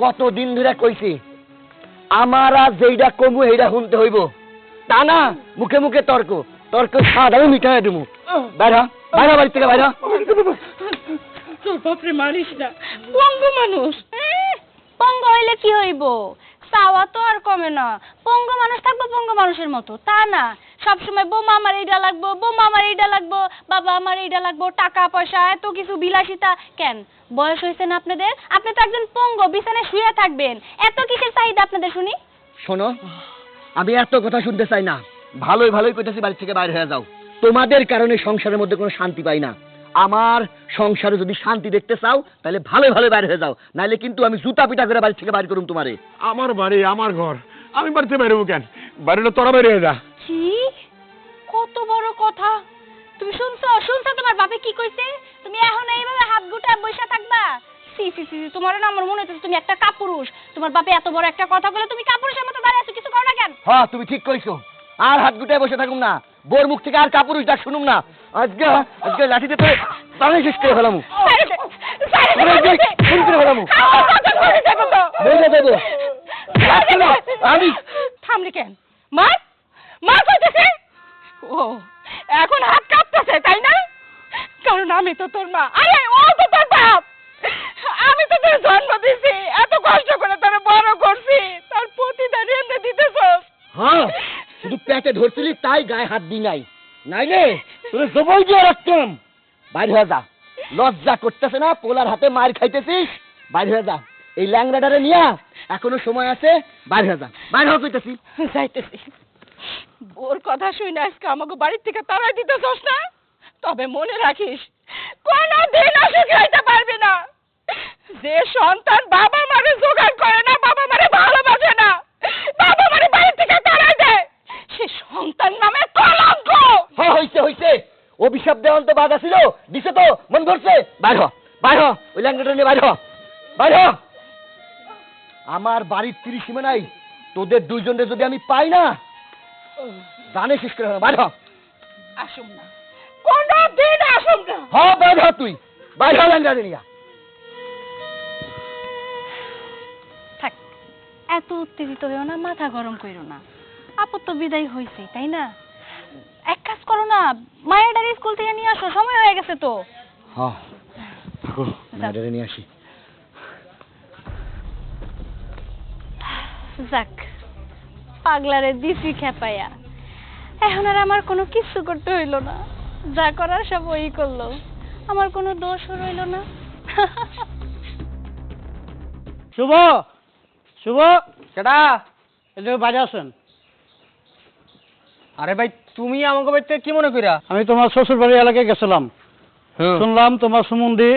কতদিন ধরে কইছি আমার আর যেইটা কমু এইটা শুনতে হইব। তা না মুখে মুখে তর্ক তর্ক স্বাদ আমি মিঠাই দেবো বাইরা বাইরা বাড়ি থেকে বাইরা। তোর বাপরে মারিস না। পঙ্গু মানুষ পঙ্গ হইলে কি হইব? চাওয়া তো আর কমে না। পঙ্গ মানুষ থাকব পঙ্গ মানুষের মতো তা না। সবসময় বোমা আমার এইটা লাগবো বোমা আমার এইটা লাগবো বাবা আমার এইটা লাগবো টাকা পয়সা এত কিছু বিলাসিতা। কেন? বয়স হয়েছে না আপনাদের? আপনি তো একজন পঙ্গ বিছানায় শুয়ে থাকবেন। এত কিসের চাহিদা আপনাদের শুনি? শোনো আমি এত কথা শুনতে চাই না। ভালোই ভালোই কইতেছি বাড়ি থেকে বাইরে হয়ে যাও। তোমাদের কারণে সংসারের মধ্যে কোনো শান্তি পাই না। আমার সংসারে যদি শান্তি দেখতে চাও তাহলে ভালো ভালো বাইরে হয়ে যাও। নাহলে কিন্তু আমি জুতা পিটা করে বাড়ি থেকে বাইর করুম তোমারে। আমার বাড়ি আমার ঘর। আমি বাড়িতে বেরোবো কেন? বাড়িটা তোরা বেরিয়ে যা। ছি কত বড় কথা। তুমি শুনছো? শুনছো তোমার বাপে কি কইছে? তুমি এখন এইভাবে হাত গুটায় বসে থাকবা? সি সি সি তোমার না আমার মনে হচ্ছে তুমি একটা কাপুরুষ। তোমার বাপে এত বড় একটা কথা বলে তুমি কাপুরুষের মতো দাঁড়িয়ে আছো কিছু করো না কেন? হ্যাঁ তুমি ঠিক কইছো। আর হাত গুটায় বসে থাকুম না। বোর মুখ থেকে আর কাপুরুষ ডাক শুনুম না। আজকে আজকে লাঠিতে তো তাহলে শেষ করে ফেলামু। ফোন করে যাব। আমি থামলি কেন? মার মার কইতেছে ও এখন হাত কাঁপতেছে তাই না? কারণ আমি তো তোর মা। আরে ও তো তোর বাপ। আমি তো তোর জন্ম দিছি। এত কষ্ট করে তোর বড় করছি। তার প্রতিদান এমনি দিতেছস। হ্যাঁ শুধু পেটে ধরছিলি তাই গায়ে হাত দি নাই। নাইলে তোর জবই দিয়ে রাখতাম। বাইরে হয়ে যা। লজ্জা করতেছে না পোলার হাতে মার খাইতেছিস? বাইরে হয়ে যা। এই ল্যাংড়াটারে নিয়া এখনও সময় আছে বাইরে হয়ে যা। বাইরে হয়ে কইতেছি। যাইতেছি। ওর কথা শুনে আজকে আমাকে বাড়ির থেকে তাড়াই দিতেছস না? তবে মনে রাখিস কোনো দিন অসুখী হইতে পারবি না। যে সন্তান বাবা মারে জোগাড় করে না, বাবা মারে ভালোবাসে না, বাবা মারে বাড়ি থেকে তাড়াই দেয়, সে সন্তান নামে কলঙ্ক। হ্যাঁ হইছে হইছে। অভিশাপ দেওয়ান তো বাধা ছিল। দিছে তো, মন ধরছে বাইর বাইর ওই ল্যাংড়াটা নিয়ে বাইর বাইর আমার বাড়ির তিরিশ সীমানাই তোদের দুইজনের যদি আমি পাই না জানে শেষ বাইর আসুম না। কোনো দিন আসুম না। হ বাইর তুই। বাইর হ ল্যাংড়াটা থাক এত উত্তেজিত হইও না মাথা গরম কইরো না। আপদ তো বিদায় হইছে তাই না? এক কাজ করো না মায়ের স্কুল থেকে নিয়ে আসো সময় হয়ে গেছে তো। হ্যাঁ নিয়ে আসি। যাক পাগলারে দিছি খেপাইয়া। এখন আর আমার কোনো কিচ্ছু করতে হইল না। যা করার সব ওই করল। আমার কোনো দোষও রইল না। শুভ! শুভ! কেডা? এদিকে বাজে আসেন। আরে ভাই তুমি আমাকে বাড়িতে কি মনে কইরা? আমি তোমার শ্বশুর বাড়ি এলাকায় গেছিলাম। শুনলাম তোমার সুমন্দি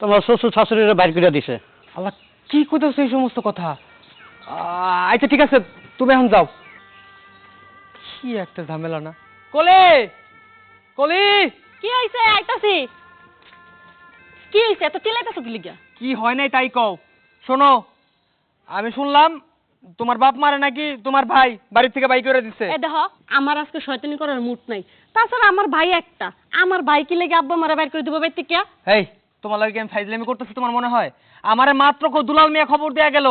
তোমার শ্বশুর শাশুড়িরে বাইর করে দিছে। আল্লাহ কি কইতেছো এই সমস্ত কথা? আহ, আচ্ছা ঠিক আছে। তুমি এখন যাও। কি একটা ঝামেলা না? কলে! কলি! কি হইছে? আইতাছি। কি হইছে? এত চিল্লাইতাছো কি লিগা? কি হয় নাই তাই কও। শোনো আমি শুনলাম তোমার বাপ মারে নাকি তোমার ভাই বাড়ি থেকে বাই করে দিছে। এ দেখো আমার আজকে শয়তানি করার মুড নাই। তাছাড়া আমার ভাই একটা। আমার ভাই কি লেগে আব্বা মারা বাইর করে দিব বাইতে কে এই তোমার লাগে আমি ফাইজলামি করতেছি তোমার মনে হয়? আমারে মাত্র কো দুলাল মিয়া খবর দেয়া গেল।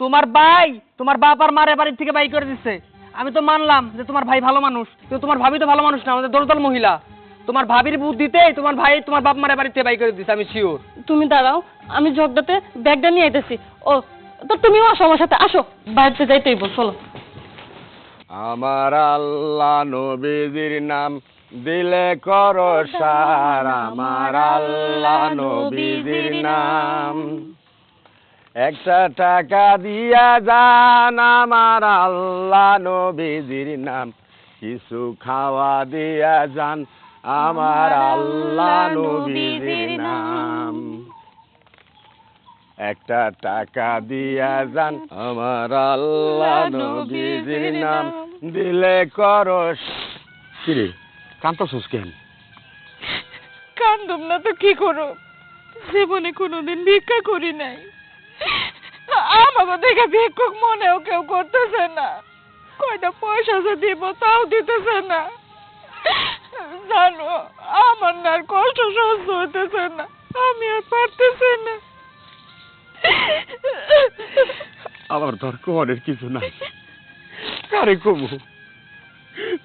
তোমার ভাই তোমার বাপ আর মারে বাড়ি থেকে বাই করে দিচ্ছে আমি তো মানলাম যে তোমার ভাই ভালো মানুষ কিন্তু তোমার ভাবি তো ভালো মানুষ না আমাদের দলদল মহিলা। তোমার ভাবির বুদ্ধিতেই তোমার ভাই তোমার বাপ মারে বাড়ি থেকে বাই করে দিচ্ছে আমি শিওর তুমি দাঁড়াও আমি ঝগড়াতে ব্যাগটা নিয়ে আইতেছি। ও তো তুমিও আসো আমার সাথে আসো। বাড়িতে যাইতেই বল চলো। আমার আল্লাহ নবীজির নাম দিলে কর সার। আমার আল্লাহ নবীজির নাম একটা টাকা দিয়া যান আমার আল্লাহ নবীজির নাম। কিছু খাওয়া দিয়া যান আমার আল্লাহ নবীজির নাম। একটা টাকা দিয়া যান আমার আল্লাহ নবীজির নাম। দিলে করস কিরে কান্তসুস কেন? কান্দুম না তো কি করো? জীবনে কোনোদিন ভিক্ষা করি নাই। আমাকে দেখে ভিক্ষুক মনেও কেউ করতেছে না। কয়টা পয়সা যে দিব তাও দিতেছে না। জানো আমার না আর কষ্ট সহ্য হইতেছে না। আমি আর পারতেছি না। আমার তোর কোয়ারের কিছু নাই। আরে কমু?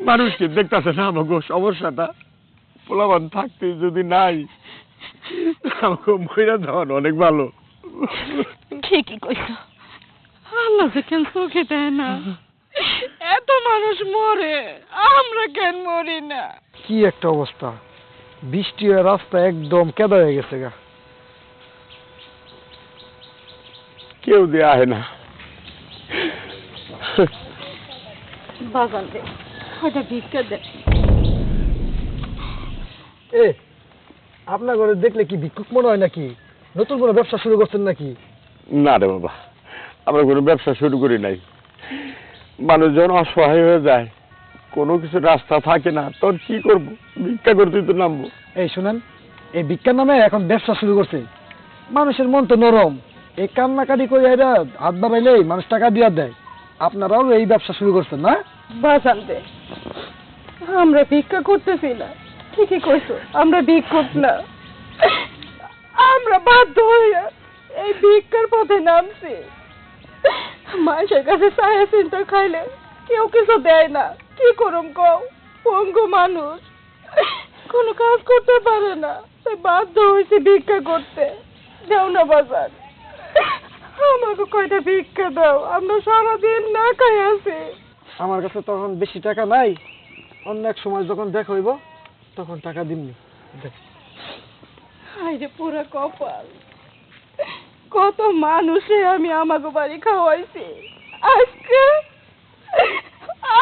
মানুষকে দেখতেছে না আমাকে সমস্যাটা? পোলাবান থাকতে যদি নাই আমাকে মহিলা ধন অনেক ভালো। ঠিকই কইছ। আল্লাহ যে কেন চোখে দেয় না? এত মানুষ মরে আমরা কেন মরি না? কি একটা অবস্থা। বৃষ্টি হয়ে রাস্তা একদম কেদা হয়ে গেছে গা। কেউ দিয়ে আহে না। বাগান দে হয়তো ভিক্ষা দে। এ আপনার ঘরে দেখলে কি ভিক্ষুক মনে হয় নাকি? নতুন কোনো ব্যবসা শুরু করছেন নাকি? না রে বাবা। আমরা কোনো ব্যবসা শুরু করি নাই। মানুষজন অসহায় হয়ে যায়। কোনো কিছু রাস্তা থাকে না। তোর কি করব? ভিক্ষা করতে তো নামবো। এই শুনেন এই বিজ্ঞান নামে এখন ব্যবসা শুরু করছে। মানুষের মন তো নরম। এই কান্নাকাটি করে এরা হাত বাড়াইলেই মানুষ টাকা দিয়ে দেয়। আপনারাও এই ব্যবসা শুরু করছেন না? বাগান দে আমরা ভিক্ষা করতেছি না। ঠিকই কইছো আমরা ভিক্ষুক না। আমরা বাধ্য হইয়া এই ভিক্ষার পথে নামছি। মানুষের কাছে ছায়া চিন্তা খাইলে কেউ কিছু দেয় না। কি করুম কও? পঙ্গু মানুষ। কোনো কাজ করতে পারে না। তাই বাধ্য হয়েছে ভিক্ষা করতে। দাও না বাজার। আমাকে কয়টা ভিক্ষা দাও। আমরা সারাদিন না খাই আছি। আমার কাছে তখন বেশি টাকা নাই। অন্য এক সময় যখন দেখা হইব তখন টাকা দিমনি। দেখ। হাইরে পুরো কপাল। কত মানুষে আমি আমাকে বাড়ি খাওয়াইছি। আজকে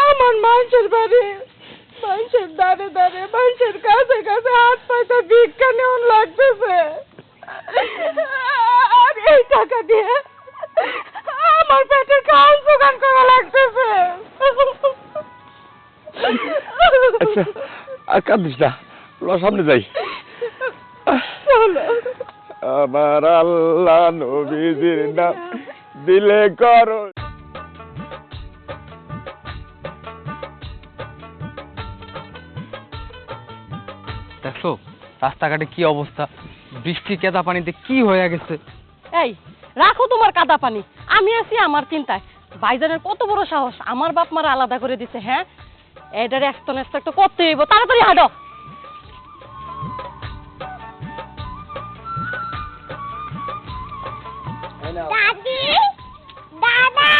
আমার মানুষের বাড়ি মানুষের দাঁড়ে দাঁড়ে মানুষের কাছে কাছে হাত পাইতে ভিক্ষা নেওয়ান লাগতেছে। আর এই টাকা দিয়ে আমার পেটের খাওয়ান জোগান করা লাগতেছে। আচ্ছা আর কাঁদিস না সামনে যাই। চলো। আমার আল্লাহ নবীজির নাম দিলে করো। দেখছ রাস্তাঘাটে কি অবস্থা? বৃষ্টি কেদা পানিতে কি হয়ে গেছে? এই রাখো তোমার কাদা পানি। আমি আছি আমার চিন্তায়। ভাইজানের কত বড় সাহস আমার বাপ মারা আলাদা করে দিছে হ্যাঁ? এটার একটু একটু করতে হইব। তাড়াতাড়ি হাঁটো। দাদি দাদা।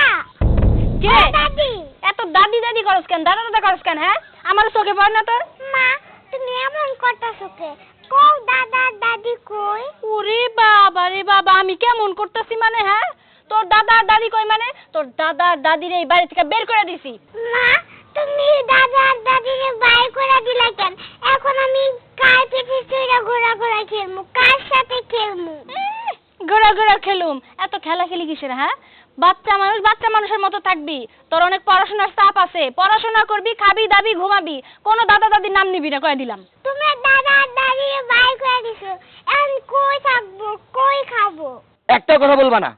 কে? দাদি। এত দাদি দাদি করস কেন? দাদা দাদা করস কেন হ্যাঁ? আমার চোখে পড় না তোর? মা তুমি এমন করতেছো কে? কও দাদা দাদি কই? ওরে বাবা রে বাবা আমি কেমন করতেছি মানে হ্যাঁ? তোর দাদা আর দাদি কই মানে? তোর দাদা আর দাদির এই বাড়ি থেকে বের করে দিছি। মা তুমি দাদা আর দাদিকে বাই করে দিলা কেন? এখন আমি কার পিঠে চড়ে ঘোরা ঘোরা খেলব কার সাথে খেলব ঘোরা ঘোরা খেলুম। এত খেলা খেলি কিসের হ্যাঁ? বাচ্চা মানুষ বাচ্চা মানুষের মতো থাকবি। তোর অনেক পড়াশোনার চাপ আছে। পড়াশোনা করবি খাবি দাবি ঘুমাবি। কোনো দাদা দাদির নাম নিবি না কয়ে দিলাম। তুমি দাদা দাদিকে বাই করে দিছো। এখন কই থাকব কই খাব? একটা কথা বলবা না।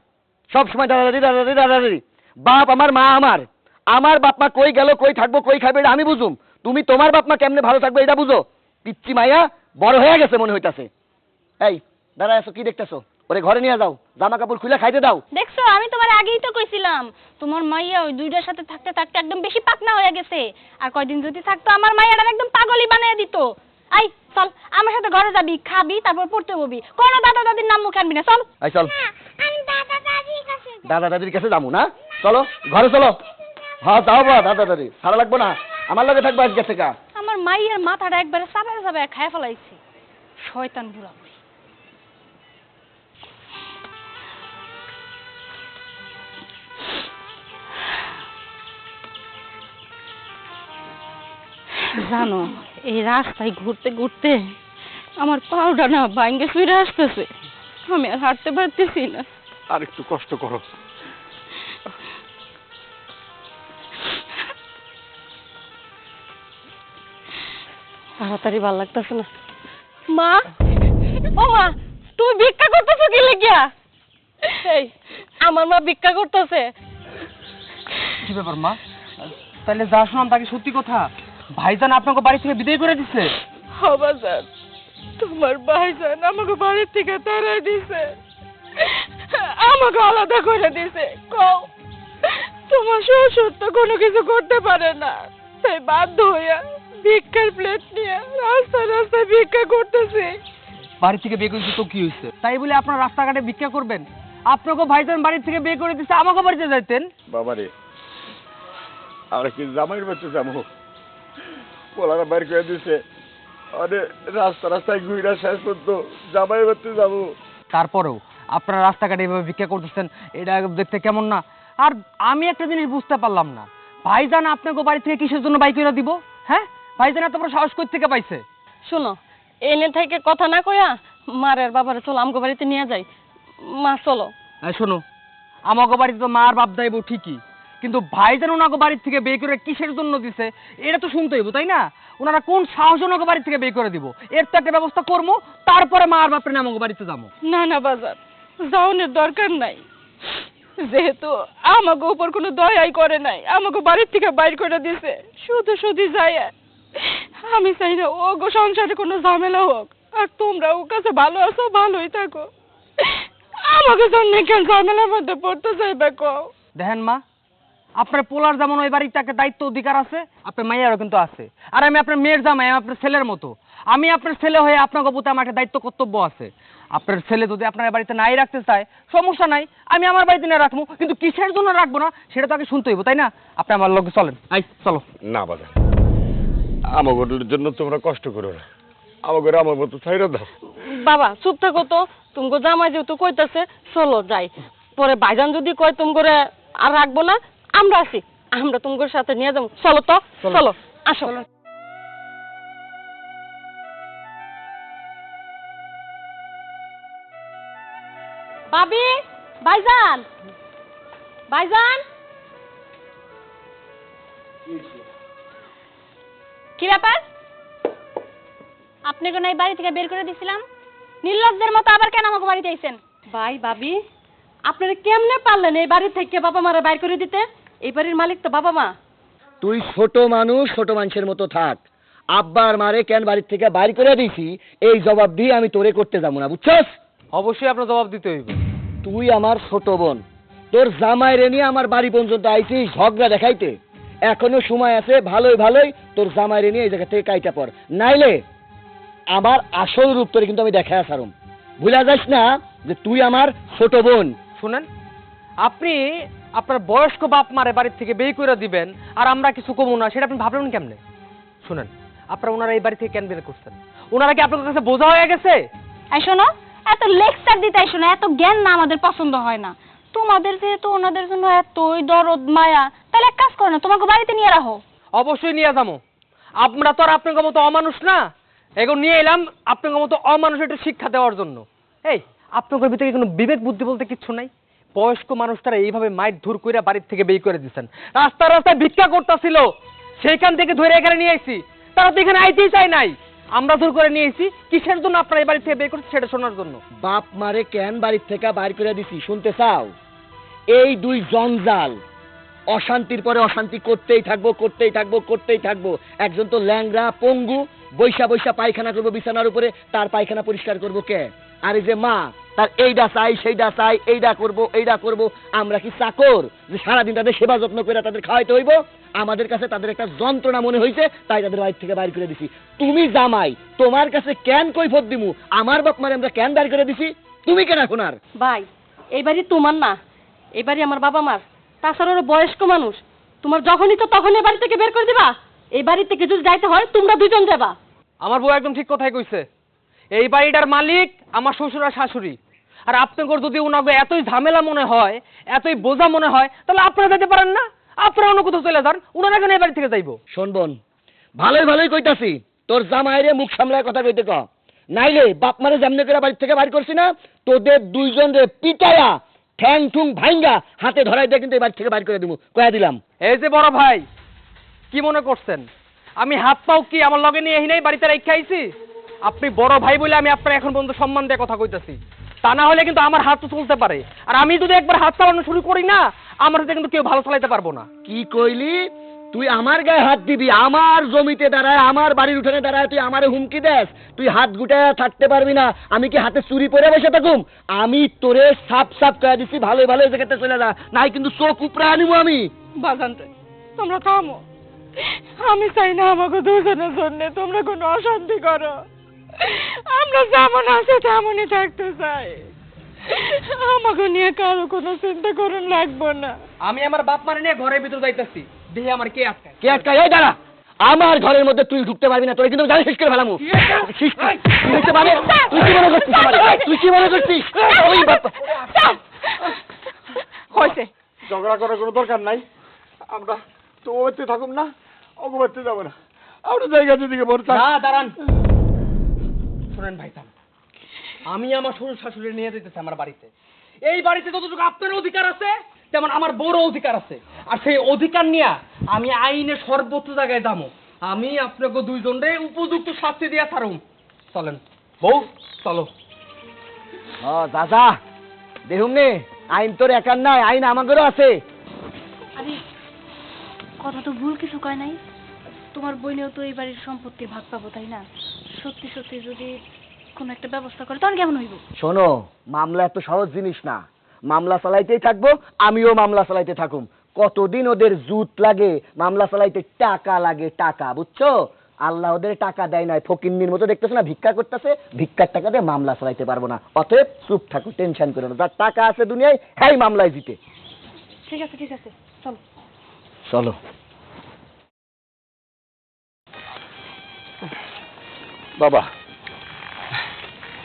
সব সময় দাদা দাদি দাদা দাদি দাদা দাদি। বাপ আমার মা আমার। আমার বাপ মা কই গেল কই থাকব কই খাবে এটা আমি বুঝুম। তুমি তোমার বাপ মা কেমনে ভালো থাকবে এটা বুঝো। পিচ্চি মাইয়া বড় হয়ে গেছে মনে হইতাছে। এই দাদা এসো কি দেখতেছো? ওরে ঘরে নিয়ে যাও জামা কাপড় খুলে খাইতে দাও। দেখছ আমি তোমার আগেই তো কইছিলাম তোমার মাইয়া ওই দুইটার সাথে থাকতে থাকতে একদম বেশি পাকনা হয়ে গেছে। আর কয়দিন যদি থাকতো আমার মাইয়াটা একদম পাগলই বানিয়ে দিত। আই চল আমার সাথে ঘরে যাবি খাবি তারপর পড়তে ববি। কোনো দাদা দাদির নাম মুখে আনবি না চল। এই চল। আমি দাদা দাদির কাছে যাব। দাদা দাদির কাছে যাব না? চলো ঘরে চলো। হ্যাঁ যাও বা দাদা দাদি। সারা লাগবো না। আমার লগে থাকব আজকে থেকে। আমার মাইয়ের মাথাটা একবারে চাবায় চাবায় খায় ফেলাইছে। শয়তান বুড়া। জানো এই রাস্তায় ঘুরতে ঘুরতে আমার পাউডার না ভাঙ্গে ফিরে আসতেছে। আমি আর হাঁটতে পারতেছি না। আর একটু কষ্ট করো। তাড়াতাড়ি ভালো লাগতেছে না। মা? ও মা তুমি ভিক্ষা করতেছো কি লেগিয়া? এই আমার মা ভিক্ষা করতেছে। কি ব্যাপার মা? তাহলে যা শুনলাম তাকে সত্যি কথা। ভাইজান আপনাকে বাড়ি থেকে বিদায় করে দিচ্ছে হবাজার তোমার ভাইজান আমাকে বাড়ির থেকে তাড়াই দিছে। আমাকে আলাদা করে দিছে। কও তোমার শ্বশুর তো কোনো কিছু করতে পারে না। তাই বাধ্য হইয়া ভিক্ষার প্লেট নিয়ে রাস্তায় রাস্তায় ভিক্ষা করতেছে। বাড়ি থেকে বের করেছে তো কি হয়েছে তাই বলে আপনার রাস্তাঘাটে ভিক্ষা করবেন? আপনাকে ভাইজান বাড়ি থেকে বের করে দিচ্ছে আমাকে বাড়িতে যাইতেন? বাবারে আমরা কি জামাইয়ের বাচ্চা যাব? পোলারা বাইর করে দিছে। আরে রাস্তা রাস্তায় ঘুরা শেষ করতো জামাইয়ের বাচ্চা যাব। তারপরেও আপনারা রাস্তাঘাটে এভাবে ভিক্ষা করতেছেন এটা দেখতে কেমন না? আর আমি একটা জিনিস বুঝতে পারলাম না। ভাইজান আপনাকে বাড়ি থেকে কিসের জন্য বাইক করে দিব? হ্যাঁ? ভাইজান এত বড় সাহস কই থেকে পাইছে? শোনো এনে থেকে কথা না কইয়া মারের বাবারে চলো আমগো বাড়িতে নিয়ে যাই। মা চলো। এই শোনো আমাকে বাড়িতে তো মা আর বাপ দাইব ঠিকই। কিন্তু ভাইজান ওনাকে বাড়ির থেকে বের করে কিসের জন্য দিছে এটা তো শুনতে হইব তাই না? ওনারা কোন সাহস ওনাকে বাড়ি থেকে বের করে দিব? এর তো একটা ব্যবস্থা করব তারপরে মা আর বাপের আমাকে বাড়িতে যাব। না না বাজার যাওনের দরকার নাই। যেহেতু আমাকে উপর কোনো দয়াই করে নাই আমাকে বাড়ির থেকে বাইর করে দিছে শুধু শুধু যায়। আমি চাই না ও গো সংসারে কোনো ঝামেলা হোক আর তোমরা ও কাছে ভালো আছো ভালোই থাকো। আমাকে জন্য কেন ঝামেলার মধ্যে পড়তে চাইবে কও? দেখেন মা আপনার পোলার যেমন ওই বাড়িতে একটা দায়িত্ব অধিকার আছে আপনার মাইয়ারও কিন্তু আছে। আর আমি আপনার মেয়ের জামাই আমি আপনার ছেলের মতো। আমি আপনার ছেলে হয়ে আপনার প্রতি আমার একটা দায়িত্ব কর্তব্য আছে। আপনার ছেলে যদি আপনার বাড়িতে নাই রাখতে চায় সমস্যা নাই আমি আমার বাড়িতে না রাখব কিন্তু কিসের জন্য রাখব না সেটা তো আগে শুনতে হইব তাই না? আপনি আমার লোক চলেন। আই চলো। না বাবা আমাগোর জন্য তোমরা কষ্ট করো না। আমাগোর আমার মতো ছাইরা দাও। বাবা চুপ থাকো তো। তুমি জামাই যেহেতু কইতাছে চলো যাই। পরে বাইজান যদি কয় তুমি করে আর রাখব না আমরা আছি। আমরা তোমার সাথে নিয়ে যাব। চলো তো চলো। আসো। ভাবি ভাইজান। ভাইজান। কি ব্যাপার? আপনি কোন এই বাড়ি থেকে বের করে দিছিলাম? নির্লজ্জের মতো আবার কেন আমাকে বাড়িতে আইছেন? ভাই ভাবি আপনারা কেমনে পারলেন এই বাড়ি থেকে বাবা মারা বাইর করে দিতে? এই বাড়ির মালিক তো বাবা মা। তুই ছোট মানুষ ছোট মানুষের মতো থাক। আব্বার মারে কেন বাড়ির থেকে বাইর করে দিছি এই জবাব দিয়ে আমি তোরে করতে যাব না বুঝছস? অবশ্যই আপনার জবাব দিতে হইব। তুই আমার ছোট বোন। তোর জামাইরে নিয়ে আমার বাড়ি পর্যন্ত আইছিস ঝগড়া দেখাইতে। এখনও সময় আছে ভালোই ভালোই তোর জামাইরে নিয়ে এই জায়গা থেকে কাইটা পর নাইলে আমার আসল রূপ তোরে কিন্তু আমি দেখা সারুম ভুলা যাস না যে তুই আমার ছোট বোন। শুনেন আপনি আপনার বয়স্ক বাপ মারে বাড়ির থেকে বের করে দিবেন আর আমরা কিছু কমু না সেটা আপনি ভাবলেন কেমনে? শুনেন আপনারা ওনারা এই বাড়ি থেকে কেন বের করছেন? ওনারা কি আপনার কাছে বোঝা হয়ে গেছে? এই শোনো এত লেকচার দিতে আইসো না এত জ্ঞান না আমাদের পছন্দ হয় না। তোমাদের যেহেতু ওনাদের জন্য এতই দরদ মায়া তাহলে এক কাজ করো না তোমাকে বাড়িতে নিয়ে রাখো। অবশ্যই নিয়ে যাব। আমরা তো আর আপনার মতো অমানুষ না। এখন নিয়ে এলাম আপনার মতো অমানুষ একটু শিক্ষা দেওয়ার জন্য। এই আপনাদের ভিতরে কোনো বিবেক বুদ্ধি বলতে কিচ্ছু নাই? বয়স্ক মানুষ তারা এইভাবে মাইট ধুর করে বাড়ির থেকে বের করে দিচ্ছেন রাস্তা রাস্তায় ভিক্ষা করতেছিল। সেইখান থেকে ধরে এখানে নিয়ে এসেছি তারা তো এখানে আইতেই চায় নাই। আমরা ধর করে নিয়ে এসেছি কিসের জন্য আপনারা এই বাড়ি থেকে বের করছে সেটা শোনার জন্য? বাপ মারে কেন বাড়ির থেকে বাইর করে দিছি, শুনতে চাও? এই দুই জঞ্জাল, অশান্তির পরে অশান্তি করতেই থাকব করতেই থাকব করতেই থাকব। একজন তো ল্যাংরা পঙ্গু, বৈশা বৈশা পায়খানা করব বিছানার উপরে, তার পায়খানা পরিষ্কার করব কে? আর এই যে মা তার এইটা চাই সেইটা চাই এইটা করব এইটা করব। আমরা কি চাকর? যে সারাদিন তাদের সেবা যত্ন করে তাদের খাওয়াইতে হইব? আমাদের কাছে তাদের একটা যন্ত্রণা মনে হয়েছে তাই তাদের বাড়ি থেকে বাইর করে দিছি। তুমি জামাই তোমার কাছে কেন কৈফত দিমু? আমার বাপ মারে আমরা কেন বাইর করে দিছি? তুমি কেন এখন আর? ভাই এই বাড়ি তোমার না। এই বাড়ি আমার বাবা মার। তাছাড়া ওরা বয়স্ক মানুষ। তোমার যখনই তো তখন এই বাড়ি থেকে বের করে দিবা। এই বাড়ি থেকে যদি যাইতে হয় তোমরা দুজন যাবা। আমার বউ একদম ঠিক কথাই কইছে। এই বাড়িটার মালিক আমার শ্বশুর আর শাশুড়ি। আর আপনাদের যদি ওনাকে এতই ঝামেলা মনে হয় এতই বোঝা মনে হয় তাহলে আপনারা যেতে পারেন না। আপনারা অন্য কোথাও চলে যান ওনারা কেন এই বাড়ি থেকে যাইবো। শোন বোন ভালোই ভালোই কইতাছি তোর জামাইরে মুখ সামলায় কথা কইতে ক। নাইলে বাপ মারে যেমনি করে বাড়ি থেকে বাড়ি করছি না তোদের দুইজন রে পিটায়া ঠ্যাং ঠুং ভাইঙ্গা হাতে ধরাই দিয়ে কিন্তু এই বাড়ি থেকে বাড়ি করে দিব কয়া দিলাম। এই যে বড় ভাই কি মনে করছেন? আমি হাত পাও কি আমার লগে নিয়ে এহি নাই বাড়িতে রেখে আইছি? আপনি বড় ভাই বলে আমি আপনার এখন পর্যন্ত সম্মান দিয়ে কথা কইতাছি। তা না হলে কিন্তু আমার হাত তো চলতে পারে। আর আমি যদি একবার হাত চালানো শুরু করি না আমার হাতে কিন্তু কেউ ভালো চালাইতে পারব না। কি কইলি? তুই আমার গায়ে হাত দিবি আমার জমিতে দাঁড়ায় আমার বাড়ির উঠানে দাঁড়ায় তুই আমারে হুমকি দেস। তুই হাত গুটায় থাকতে পারবি না আমি কি হাতে চুরি পরে বসে থাকুম? আমি তোরে সাপ সাপ করে দিছি ভালো ভালো এই জায়গাতে চলে যা নাই কিন্তু চোখ উপরে আনিব আমি। বাজানতে তোমরা থামো। আমি চাই না আমাকে দুজনের জন্য তোমরা কোনো অশান্তি করো। আমরা যেমন আছে তেমনই থাকতে চাই। আমাকে নিয়ে কারও কোনো চিন্তা করুন লাগবো না। আমি আমার বাপ মারে নিয়ে ঘরের ভিতর যাইতেছি। দেখি আমার কে আটকায়? কে আটকা এই দাঁড়া! আমার ঘরের মধ্যে তুই ঢুকতে পারবি না তোরা কিন্তু জানি শেষ করে ফেলামু। তুই ঢুকতে পারবি? তুই কি মনে করছিস তুই কি মনে করছিস? ওই বাপ- হয়েছে। ঝগড়া করার কোনো দরকার নাই। আমরা তো ও থাকুম না ওগো বাড়িতে যাব না। আমরা জায়গা যেদিকে চায় না দাঁড়ান। শুনেন ভাই আমি আমার শ্বশুর শাশুড়ি নিয়ে যেতেছি আমার বাড়িতে। এই বাড়িতে যতটুকু আপনার অধিকার আছে তেমন আমার বড় অধিকার আছে। আর সেই অধিকার নিয়ে আমি আইনে সর্বোচ্চ জায়গায় দামো আমি আপনাকে দুইজনরে উপযুক্ত শাস্তি দিয়া ছাড়ুম। চলেন। বউ চলো। ও দাদা দেখুন নে আইন তোর একার নাই আইন আমাদেরও আছে। আরে কথা তো ভুল কিছু কয় নাই? তোমার বইনেও তো এই বাড়ির সম্পত্তি ভাগ পাবো তাই না? সত্যি সত্যি যদি কোনো একটা ব্যবস্থা করে তখন কেমন হইব? শোনো মামলা এত সহজ জিনিস না। মামলা চালাইতেই থাকব আমিও মামলা চালাইতে থাকুম। কতদিন ওদের জুত লাগে? মামলা চালাইতে টাকা লাগে টাকা বুঝছ? আল্লাহ ওদের টাকা দেয় নাই। ফকিন্নির মতো দেখতেছো না ভিক্ষা করতেছে? ভিক্ষার টাকা দিয়ে মামলা চালাইতে পারব না। অতএব চুপ থাকো টেনশন করো না। যার টাকা আছে দুনিয়ায় হ্যাঁ মামলায় জিতে। ঠিক আছে ঠিক আছে চলো। চলো। বাবা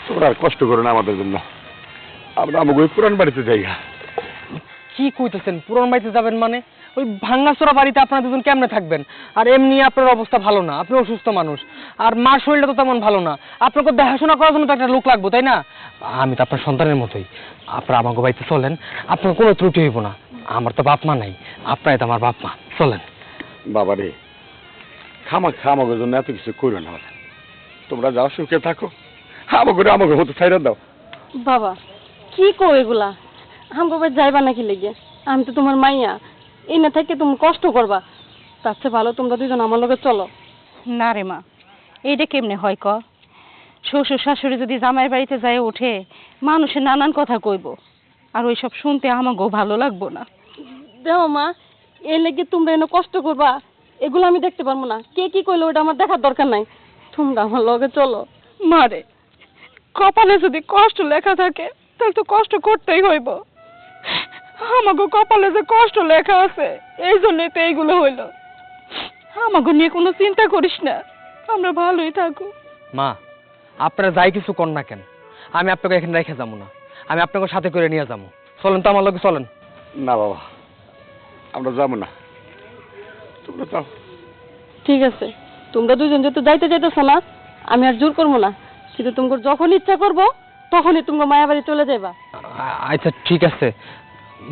তোমরা আর কষ্ট করো না আমাদের জন্য। আমরা আমাকে ওই পুরান বাড়িতে যাই কি কইতেছেন পুরন বাড়িতে যাবেন মানে? ওই ভাঙ্গাচোরা বাড়িতে আপনারা দুজন কেমনে থাকবেন? আর এমনি আপনার অবস্থা ভালো না আপনি অসুস্থ মানুষ। আর মার শরীরটা তো তেমন ভালো না। আপনাকে দেখাশোনা করার জন্য তো একটা লোক লাগবো তাই না? আমি তো আপনার সন্তানের মতোই। আপনারা আমাকে বাড়িতে চলেন আপনার কোনো ত্রুটি হইব না। আমার তো বাপ মা নাই আপনারাই তো আমার বাপ মা। চলেন। বাবা রে খামা খামাগের জন্য এত কিছু করো না তোমরা যাও সুখে থাকো। আমাকে আমাকে মতো ছাইরা দাও। বাবা কি কো এগুলা? আমগো বাড়ি যাইবা নাকি লেগে? আমি তো তোমার মাইয়া। এনে থেকে তুমি কষ্ট করবা। তার চেয়ে ভালো তোমরা দুজন আমার লগে চলো। না রে মা এইটা কেমনে হয় ক? শ্বশুর শাশুড়ি যদি জামাই বাড়িতে যায় ওঠে মানুষে নানান কথা কইব। আর ওইসব শুনতে আমাকেও ভালো লাগবো না। দেও মা এই লেগে তোমরা এনে কষ্ট করবা। এগুলো আমি দেখতে পারব না। কে কি কইলো ওটা আমার দেখার দরকার নাই। তোমরা আমার লগে চলো। মারে কপালে যদি কষ্ট লেখা থাকে তাহলে তো কষ্ট করতেই হইব। আমাকে কপালে যে কষ্ট লেখা আছে এই জন্যই তো এইগুলো হইল। আমাকে নিয়ে কোনো চিন্তা করিস না আমরা ভালোই থাকো মা আপনারা যাই কিছু কর না কেন আমি আপনাকে এখানে রেখে যাব না আমি আপনাকে সাথে করে নিয়ে যাব। চলেন তো আমার লোকে চলেন। না বাবা আমরা যাব না। তোমরা যাও। ঠিক আছে। তোমরা দুজন যেহেতু যাইতে যাইতেছো না, আমি আর জোর করব না। কিন্তু তোমার যখন ইচ্ছা করব, তখনই তুমি মায়া বাড়ি চলে যাইবা। আচ্ছা ঠিক আছে।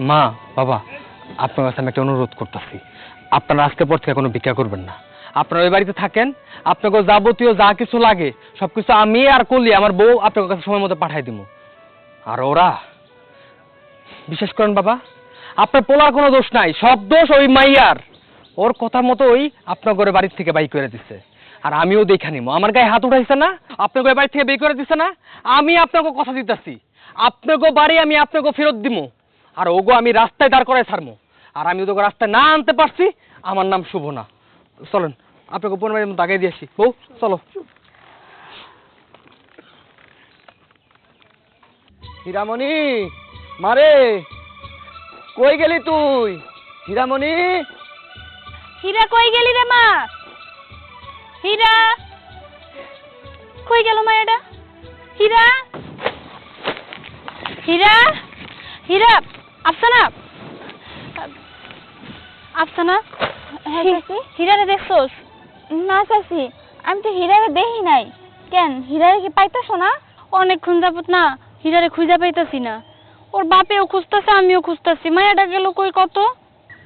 মা, বাবা, আপনার কাছে আমি একটা অনুরোধ করতেছি। আপনারা আজকে পর থেকে কোনো ভিক্ষা করবেন না। আপনারা ওই বাড়িতে থাকেন, আপনাকে যাবতীয় যা কিছু লাগে সব কিছু আমি আর করলি আমার বউ আপনার কাছে সময় মতো পাঠাই দিব আর ওরা বিশেষ করেন বাবা, আপনার পোলার কোনো দোষ নাই, সব দোষ ওই মাইয়ার। ওর কথা মতো ওই আপনার ঘরে বাড়ির থেকে বাই করে দিচ্ছে আর আমিও দেখা নিব আমার গায়ে হাত উঠাইছে না, আপনার ঘরে বাড়ি থেকে বের করে দিচ্ছে না, আমি আপনাকে কথা দিতেছি। আপনাকে বাড়ি আমি আপনাকে ফেরত দিব আর ওগো আমি রাস্তায় দাঁড় করায় ছাড়বো আর আমি ওদের রাস্তায় না আনতে পারছি, আমার নাম শুভ না চলেন, আপনাকে পনেরো মতো আগে দিয়ে আসি। বউ, চলো। হীরামণি মারে কই গেলি তুই? হীরামণি হীরা কই গেলি রে মা? হীরা? কই গেল মা এটা? হীরা? হীরা? হীরা আফসানা? আফসানা? হ্যাঁ চাচি? হীরারে দেখছোস? না চাচি আমি তো হীরারে দেখি নাই। কেন হীরারে কি পাইতেছো না? অনেকক্ষণ যাবত না হীরারে খুঁজে পাইতাছি না। ওর বাপেও খুঁজতাছে আমিও খুঁজতাছি। মায়াটা গেল কই কত?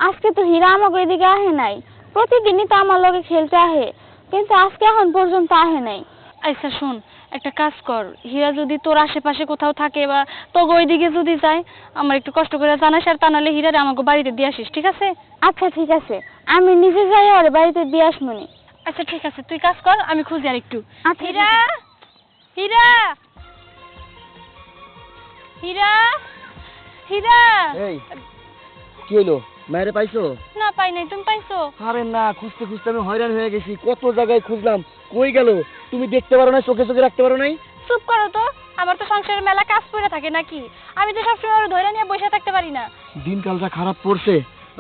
আজকে তো হীরা আমাকে এদিকে আহে নাই। প্রতিদিনই তো আমার লগে খেলতে আহে। কিন্তু আজকে এখন পর্যন্ত আহে নাই। আচ্ছা শোন একটা কাজ কর। হীরা যদি তোর আশেপাশে কোথাও থাকে বা তোকে ওইদিকে যদি যায় আমার একটু কষ্ট করে জানাস আর তা নাহলে হীরারে আমাকে বাড়িতে দিয়ে আসিস ঠিক আছে? আচ্ছা ঠিক আছে। আমি নিজে যাই আর বাড়িতে দিয়ে আসমনি আচ্ছা ঠিক আছে তুই কাজ কর আমি খুঁজি আর একটু। আচ্ছা, হীরা! হীরা! হীরা! হীরা! এই কি হলো মায়েরে পাইছো? না পাই নাই। তুমি পাইছো? আরে না খুঁজতে খুঁজতে আমি হয়রান হয়ে গেছি। কত জায়গায় খুঁজলাম। কই গেল? তুমি দেখতে পারো না চোখে চোখে রাখতে পারো নাই? চুপ করো তো। আমার তো সংসারের মেলা কাজ পড়ে থাকে নাকি? আমি তো সবসময় ওর ধরে নিয়ে বসে থাকতে পারি না। দিনকালটা খারাপ পড়ছে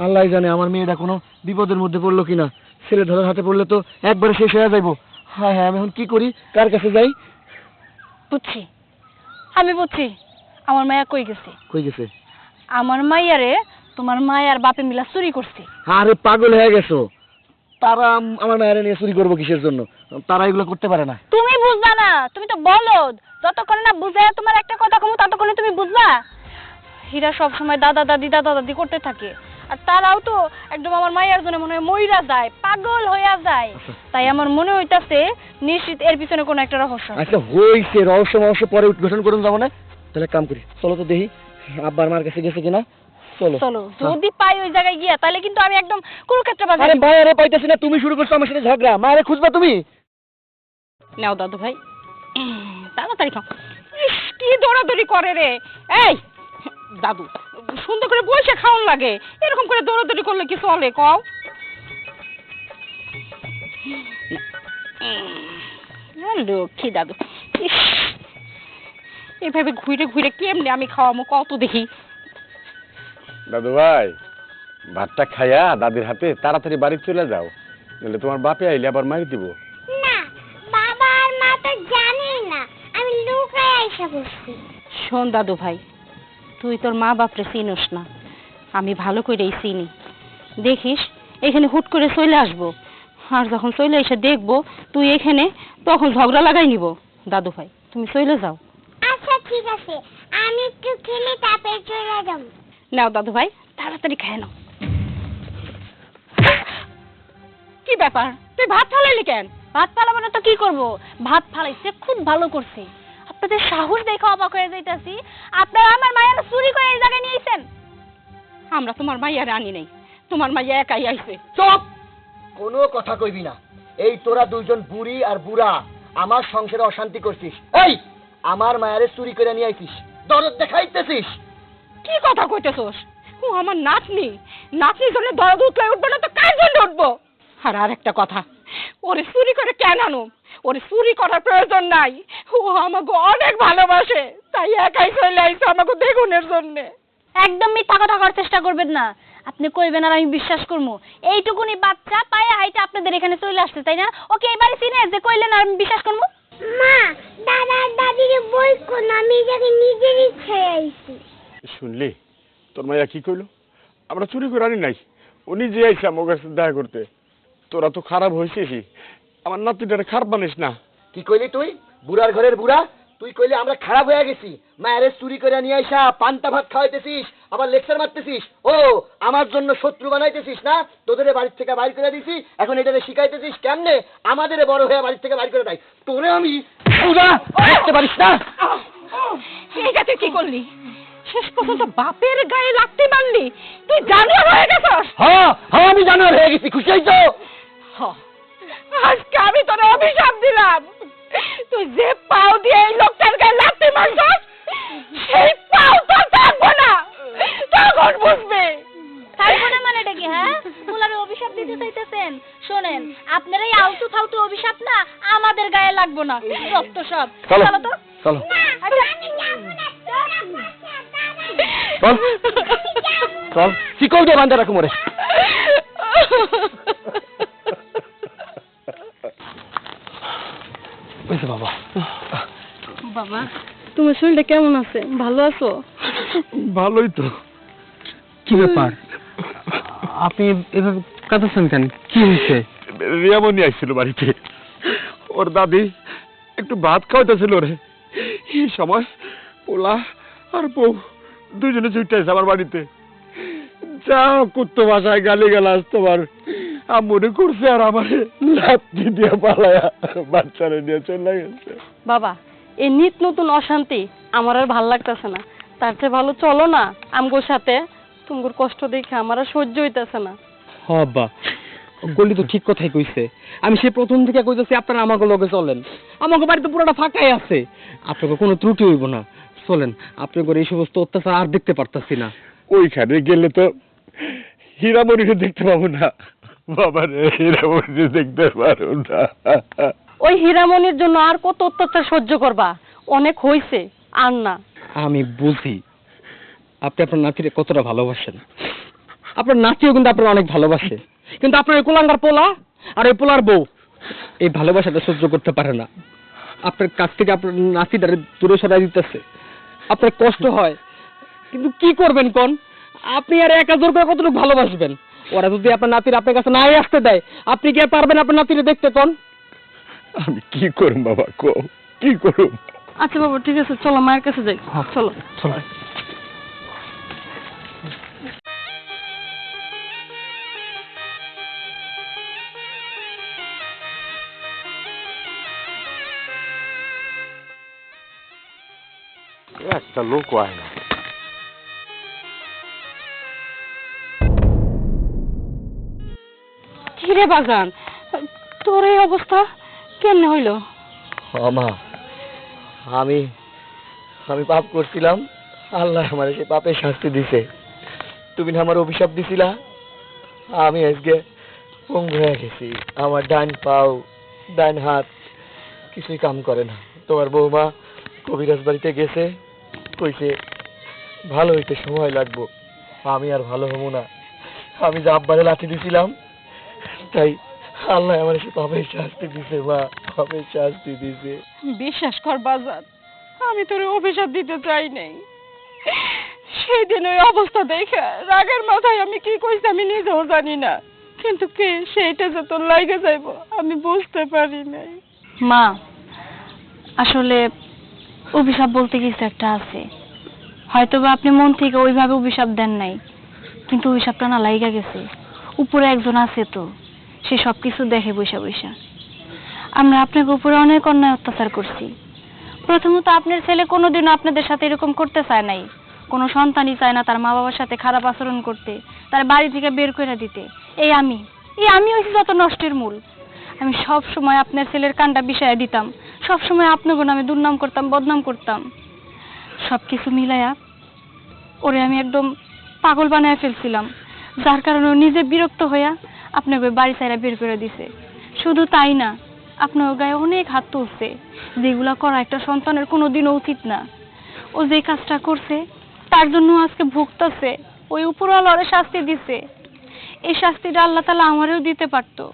আল্লাহ জানে আমার মেয়েটা কোনো বিপদের মধ্যে পড়ল কিনা। ছেলে ধরার হাতে পড়লে তো একবারে শেষ হয়ে যাইবো। হ্যাঁ হ্যাঁ আমি এখন কি করি? কার কাছে যাই? বুঝছি। আমি বুঝছি। আমার মায়া কই গেছে? কই গেছে? আমার মাইয়ারে তোমার মায়ার বাপে মিলা চুরি করছে। আরে পাগল হয়ে গেছো। তারা আমার মায়েরা নিয়ে চুরি করব কিসের জন্য? তারা এগুলো করতে পারে না। তুমি বুঝবা না তুমি তো বলদ। যতক্ষণ না বুঝে তোমার একটা কথা কমু ততক্ষণে তুমি বুঝবা। হীরা সব সময় দাদা দাদি দাদা দাদি করতে থাকে। আর তারাও তো একদম আমার মায়ের জন্য মনে হয় মইরা যায় পাগল হইয়া যায়। তাই আমার মনে হইতাছে নিশ্চিত এর পিছনে কোনো একটা রহস্য আছে। আচ্ছা হইছে রহস্য মহস্য পরে উদ্ঘাটন করুন যাব না? তাহলে কাম করি চলো তো দেখি আব্বার মার কাছে গেছে কিনা? চলো। চলো। যদি পাই ওই জায়গায় গিয়া তাহলে কিন্তু আমি একদম কুরুক্ষেত্র বাজার আরে ভাই আরে পাইতেছি না তুমি শুরু করছ আমার সাথে ঝগড়া। খুঁজবা তুমি? নাও দাদু ভাই। তাড়াতাড়ি খাও। কি দৌড়াদৌড়ি করে রে? এই দাদু সুন্দর করে বসে খাওয়ান লাগে। এরকম করে দৌড়াদৌড়ি করলে কি চলে কও? লক্ষ্মী দাদু এভাবে ঘুরে ঘুরে কেমনে আমি খাওয়ামো কত দেখি। দাদু ভাই ভাতটা খাইয়া দাদির হাতে তাড়াতাড়ি বাড়ি চলে যাও নাহলে তোমার বাপে আইলে আবার মারি দিব। না বাবা আর মা তো জানেই না আমি লুকায় আইসা বসছি। শোন দাদু ভাই তুই তোর মা বাপরে চিনোস না আমি ভালো করেই চিনি। দেখিস এখানে হুট করে চলে আসব আর যখন চলে এসে দেখব তুই এখানে তখন ঝগড়া লাগাই নিব। দাদু ভাই তুমি চলে যাও। আচ্ছা ঠিক আছে আমি একটু খেলে তারপরে চলে যাব। নাও দাদু ভাই, তাড়াতাড়ি খেয়ে নাও। কি ব্যাপার? তুই ভাত ফালাইলি কেন? ভাত ফালাবো না তো কি করব? ভাত ফালাইছে, খুব ভালো করছে। আপনাদের সাহস দেখে অবাক হয়ে যাইতাছি। আপনারা আমার মায়ের চুরি করে এই জায়গায় নিয়েছেন আমরা তোমার মাইয়ারে আনি নাই। তোমার মাইয়া একাই আইছে। চুপ! কোনো কথা কইবি না। এই তোরা দুইজন বুড়ি আর বুড়া, আমার সংসারে অশান্তি করছিস। এই, আমার মায়ারে চুরি করে নিয়ে আইছিস। দরদ দেখাইতেছিস। কি কথা কইতেছোস? ও আমার নাতনি। নাতনির জন্য দরদ উঠলে উঠবো না তো কার জন্য উঠবো? আর আর একটা কথা ওরে চুরি করে কেন আনো? ওরে চুরি করার প্রয়োজন নাই। ও আমাকে অনেক ভালোবাসে তাই একাই চলে আইছে আমাকে বেগুনের জন্য। একদম মিথ্যা কথা করার চেষ্টা করবেন না। আপনি কইবেন আর আমি বিশ্বাস করব। এইটুকুনি বাচ্চা পায়ে হাইটা আপনাদের এখানে চলে আসছে তাই না? ওকে এবারে চিনে যে কইলেন আর আমি বিশ্বাস করব? মা দাদা দাদিরে বই কোন? আমি যাকে নিজের ইচ্ছায় আইছি। শুনলি? তোর মাইয়া কি কইলো? আমরা চুরি করে আনি নাই। উনি যে আইসা আমার কাছে দেখা করতে। তোরা তো খারাপ হয়েছিস আমার নাতিটারে খারাপ বানিস না। কি কইলি তুই? বুড়ার ঘরের বুড়া? তুই কইলি আমরা খারাপ হয়ে গেছি। মায়ের চুরি করে নিয়ে আইসা পান্তা ভাত খাওয়াইতেছিস আবার লেকচার মারতেছিস। ও আমার জন্য শত্রু বানাইতেছিস না? তোদের বাড়ির থেকে বাইর করে দিছি। এখন এটারে শিখাইতেছিস কেমনে? আমাদের বড় হয়ে বাড়ির থেকে বাইর করে দেয়। তোরে আমি বুড়া পারিস না? তুই কি করলি? শেষ পর্যন্ত বাপের গায়ে লাগতে মারলি। তুই জানিয়ে হয়ে গেছস? হ্যাঁ হ্যাঁ আমি জানোয়ার হয়ে গেছি খুশি হইছো? আজকে আমি তোর অভিশাপ দিলাম। তুই যে পাও দিয়ে এই লোকটার গায়ে লাগতে মারছস সেই পাও তোর থাকব না। তখন বুঝবে। থাকব না মানে কি হ্যাঁ? পোলারে অভিশাপ দিতে চাইতেছেন? শোনেন আপনার এই আলতু ফালতু অভিশাপ না আমাদের গায়ে লাগবো না। রক্ত সব। চলো। তো। চলো। আচ্ছা। চল। চল। শিকল দিয়ে বান্ধা রাখো মোরে। বাবা। বাবা তোমার শরীরটা কেমন আছে? ভালো আছো? ভালোই তো। কি ব্যাপার? আপনি এভাবে কাঁদছেন কেন? কি হয়েছে? রিয়ামনি আইছিল বাড়িতে। ওর দাদি একটু ভাত খাওয়াইতেছিল রে এই সময় পোলা আর বউ দুজনে ছুটে আছে আমার বাড়িতে। যা কুত্তো ভাষায় গালি গালাস তোমার। মনে করছে আর আমার লাত্তি দিয়ে পালায়া বাচ্চারা নিয়ে চলে গেছে। বাবা এই নিত নতুন অশান্তি আমার আর ভালো লাগতেছে না। তার চেয়ে ভালো চলো না আমগোর সাথে। তোমার কষ্ট দেখে আমার আর সহ্য হইতেছে না। হ আব্বা গল্লি তো ঠিক কথাই কইছে। আমি সেই প্রথম থেকে কইতেছি আপনারা আমাকে লগে চলেন। আমাকে বাড়িতে পুরোটা ফাঁকাই আছে। আপনাকে কোনো ত্রুটি হইব না। চলেন আপনাকে এই সমস্ত অত্যাচার আর দেখতে পারতাছি না। ওইখানে গেলে তো হীরামণিকে দেখতে পাবো না। বাবা রে হীরামণিকে দেখতে পারো না। ওই হীরামণির জন্য আর কত অত্যাচার সহ্য করবা? অনেক হইছে আর না। আমি বুঝি আপনি আপনার নাতিরে কতটা ভালোবাসেন? আপনার নাতিও কিন্তু আপনার অনেক ভালোবাসে। কিন্তু আপনার ওই কোলাঙ্গার পোলা আর ওই পোলার বউ এই ভালোবাসাটা সহ্য করতে পারে না। আপনার কাছ থেকে আপনার নাতিটারে দূরে সরাই দিতেছে। আপনার কষ্ট হয়। কিন্তু কি করবেন কোন? আপনি আর একা জোর করে কতটুকু ভালোবাসবেন? ওরা যদি আপনার নাতির আপনার কাছে নাই আসতে দেয় আপনি কি আর পারবেন আপনার নাতিরে দেখতে কোন? আমি কি করুম বাবা কো কি করুম? আচ্ছা বাবা ঠিক আছে চলো মায়ের কাছে যাই। চলো। চলো। একটা লোক আয় না। কি রে বাজান? তোর এই অবস্থা কেমনে হইল? মা আমি আমি পাপ করছিলাম। আল্লাহ আমার সে পাপের শাস্তি দিছে। তুমি না আমার অভিশাপ দিছিলা? আমি আজকে পঙ্গু হয়ে গেছি। আমার ডান পাও ডান হাত কিছুই কাম করে না। তোমার বৌমা কবিরাজ বাড়িতে গেছে। কইছে ভালো হইতে সময় লাগবো আমি আর ভালো হব না। আমি যে আব্বারে লাঠি দিছিলাম তাই আল্লাহ আমার সে পাপের শাস্তি দিছে মা পাপের শাস্তি দিছে। বিশ্বাস কর বাজার আমি তোর অভিশাপ দিতে চাই নাই। সেই দিন ওই অবস্থা দেখে রাগের মাথায় আমি কি কইছি আমি নিজেও জানি না। কিন্তু কে সেইটা যে তোর লাগে যাইব আমি বুঝতে পারি নাই। মা আসলে অভিশাপ বলতে কিছু একটা আছে। হয়তো বা আপনি মন থেকে ওইভাবে অভিশাপ দেন নাই, কিন্তু অভিশাপটা না লাইগা গেছে। উপরে একজন আছে তো, সে সব কিছু দেখে বৈশা বৈশা আমরা আপনাকে উপরে অনেক অন্যায় অত্যাচার করছি। প্রথমত আপনার ছেলে কোনোদিনও আপনাদের সাথে এরকম করতে চায় নাই। কোনো সন্তানই চায় না তার মা বাবার সাথে খারাপ আচরণ করতে, তার বাড়ি থেকে বের করে দিতে। এই আমি এই আমি হয়েছি যত নষ্টের মূল। আমি সব সময় আপনার ছেলের কানটা বিষয়ে দিতাম। সব সময় আপনাকে নামে দুর্নাম করতাম, বদনাম করতাম। সব কিছু মিলাইয়া ওরে আমি একদম পাগল বানায় ফেলছিলাম। যার কারণে ও নিজে বিরক্ত হইয়া আপনাকে বাড়ি সাইরা বের করে দিছে। শুধু তাই না আপনার গায়ে অনেক হাত তুলছে। যেগুলা করা একটা সন্তানের কোনো দিনও উচিত না। ও যে কাজটা করছে, তার জন্য আজকে ভুগতেছে। ওই উপরওয়ালা ওরে শাস্তি দিছে। এই শাস্তিটা আল্লাহ তালা আমারেও দিতে পারতো।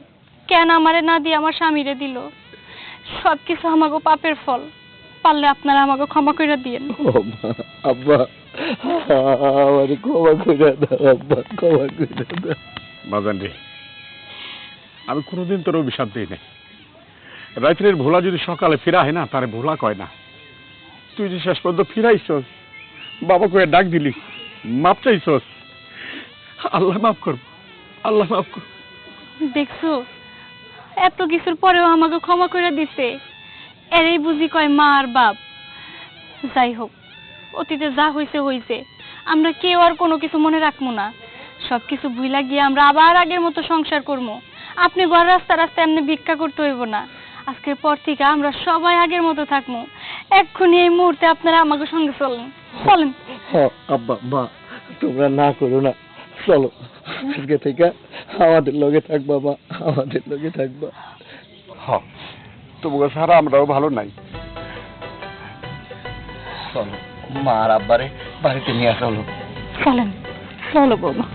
কেন আমারে না দিয়ে আমার স্বামীরে দিল? সব কিছু আমাকে পাপের ফল। পারলে আপনারা আমাকে ক্ষমা করে দিয়েন। আব্বা। আমার ক্ষমা করে দাও আব্বা ক্ষমা করে দাও। বাজান রে আমি কোনোদিন তোর অভিশাপ দিই নাই রাত্রের ভোলা যদি সকালে ফিরা হয় না তারে ভোলা কয় না। তুই যে শেষ পর্যন্ত ফিরাইছস বাবা কয়ে ডাক দিলি মাপ চাইছস। আল্লাহ মাফ করব আল্লাহ মাফ কর দেখছ এত কিছুর পরেও আমাকে ক্ষমা করে দিছে। এরই বুঝি কয় মা আর বাপ। যাই হোক, অতীতে যা হয়েছে হয়েছে আমরা কেউ আর কোনো কিছু মনে রাখব না। সব কিছু ভুইলা গিয়ে আমরা আবার আগের মতো সংসার করব আপনি ঘর রাস্তা রাস্তায় এমনি ভিক্ষা করতে হইব না। আজকের পর থেকে আমরা সবাই আগের মতো থাকব এক্ষুনি এই মুহূর্তে আপনারা আমাকে সঙ্গে চলেন। চলেন। হ্যাঁ আব্বা, মা, তোমরা না করো না। চলো। আজকে থেকে আমাদের লগে থাক বাবা আমাদের লগে থাকবা হ তবুও সারা আমরাও ভালো নাই। চলো মা আর আব্বারে বাড়িতে নিয়ে চলো চলেন চলো বৌমা